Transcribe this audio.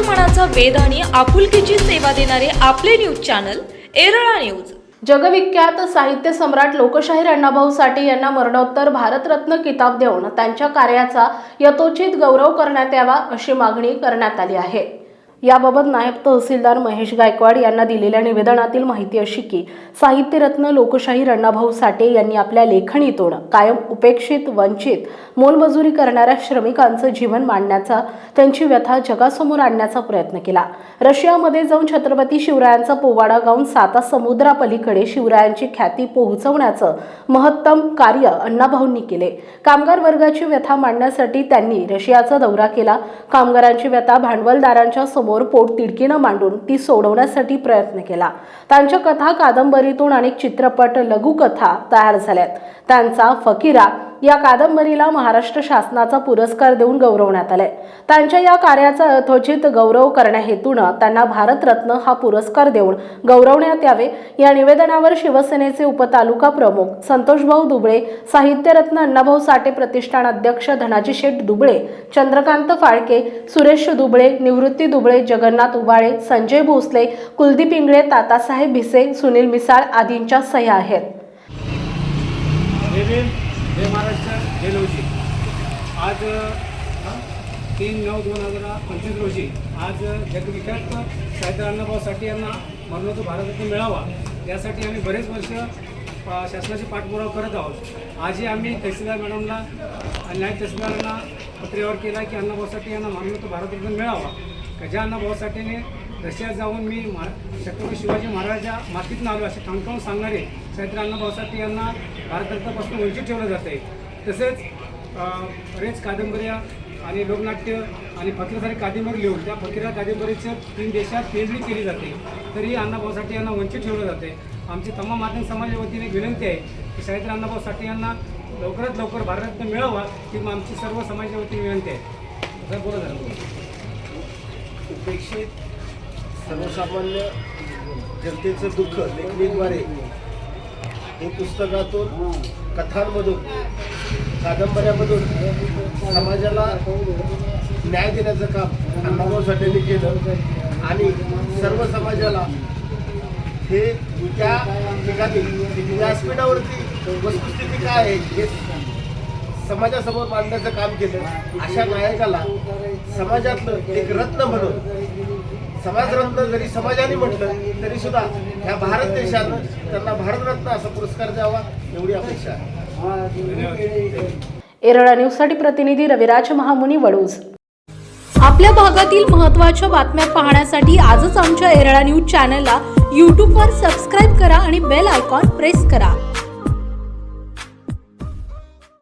मनाचा वेध आणि आपुलकीची सेवा देणारे आपले न्यूज चॅनल एरळा न्यूज. जगविख्यात साहित्य सम्राट लोकशाहीर अण्णाभाऊ साठे यांना मरणोत्तर भारतरत्न किताब देऊन त्यांच्या कार्याचा यथोचित गौरव करण्यात यावा अशी मागणी करण्यात आली आहे. याबाबत नायब तहसीलदार महेश गायकवाड यांना दिलेल्या निवेदनातील माहिती अशी की साहित्यरत्न लोकशाहीर अण्णाभाऊ साठे यांनी आपल्या लेखणीतून कायम उपेक्षित वंचित मोलमजुरी करणाऱ्या श्रमिकांचं जीवन मांडण्याचा त्यांची व्यथा जगासमोर आणण्याचा प्रयत्न केला. रशियामध्ये जाऊन छत्रपती शिवरायांचा पोवाडा गाऊन साता समुद्रापलीकडे शिवरायांची ख्याती पोहोचवण्याचं महत्तम कार्य अण्णाभाऊंनी केले. कामगार वर्गाची व्यथा मांडण्यासाठी त्यांनी रशियाचा दौरा केला. कामगारांची व्यथा भांडवलदारांच्या समोर पोट तिडकीनं मांडून ती सोडवण्यासाठी प्रयत्न केला. त्यांच्या कथा कादंबरीतून अनेक चित्रपट लघुकथा तयार झाल्यात. त्यांचा फकीरा या कादंबरीला महाराष्ट्र शासनाचा पुरस्कार देऊन गौरवण्यात आलाय. त्यांच्या या कार्याचा यथोचित गौरव करण्याहेतून त्यांना भारतरत्न हा पुरस्कार देऊन गौरवण्यात यावे. या निवेदनावर शिवसेनेचे उपतालुका प्रमुख संतोषभाऊ दुबळे साहित्यरत्न अण्णाभाऊ साठे प्रतिष्ठान अध्यक्ष धनाजी शेठ दुबळे चंद्रकांत फाळके सुरेश दुबळे निवृत्ती दुबळे जगन्नाथ उबाळे संजय भोसले कुलदीप इंगळे तातासाहेब भिसे सुनील मिसाळ आदींच्या सह्या आहेत. जय महाराष्ट्र जय लवजी आज तीन नऊ दोन हजार पंचवीस रोजी आज जगविख्यात साहित्य अण्णाभाऊ साठे यांना मरणोत्तर भारतरत्न मिळावा. यासाठी आम्ही बरेच वर्ष शासनाची पाठपुरावा करत आहोत. आजही आम्ही तहसीलदार मॅडमला न्याय तहसीलदारांना पत्रेवर केला की अण्णाभाऊ साठे यांना मरणोत्तर भारतरत्न मिळावा. का ज्या अण्णाभाऊ साठेने रशियात जाऊन मी महा छत्रपती शिवाजी महाराजा मातीतून आलो असे ठणकावून सांगणारे साहित्य अण्णाभाऊ साठे यांना भारतरत्नापासून वंचित ठेवलं जात आहे. तसेच बरेच कादंबऱ्या आणि लोकनाट्य आणि फकीरसारी कादंबरी लिहून त्या फकीरा कादंबरीच्या तीन देशात पेरणी केली जाते. तरी अण्णाभाऊ साठे यांना वंचित ठेवलं जाते. आमची तमाम माध्यम समाजाच्या वतीने विनंती आहे की साहित्य अण्णाभाऊ साठे यांना लवकरात लवकर भारतरत्न मिळावा ही आमची सर्व समाजाच्या वतीने विनंती आहे. बोला झालं उपेक्षित सर्वसामान्य जनतेचं दुःख लेखणीद्वारे हे पुस्तकातून कथांमधून कादंबऱ्यामधून समाजाला न्याय देण्याचं काम अण्णाभाऊ साठेंनी केलं आणि सर्व समाजाला हे त्या ठिकाणी व्यासपीठावरती वस्तुस्थिती काय आहे हे समाजासमोर मांडण्याचं काम केलं. अशा नायकाला समाजातलं एक रत्न म्हणून समाजरत्न जरी समाजाने म्हटलं तरी सुद्धा ह्या भारत देशानं त्यांना भारतरत्न असा पुरस्कार द्यावा एवढी अपेक्षा आहे. एरळा न्यूजसाठी प्रतिनिधी रविराज महामुनी वडूज. आपल्या भागातील महत्त्वाच्या बातम्या पाहण्यासाठी आजच आमच्या एरळा न्यूज चॅनलला यूट्यूबवर सबस्क्राईब करा आणि बेल आयकॉन प्रेस करा.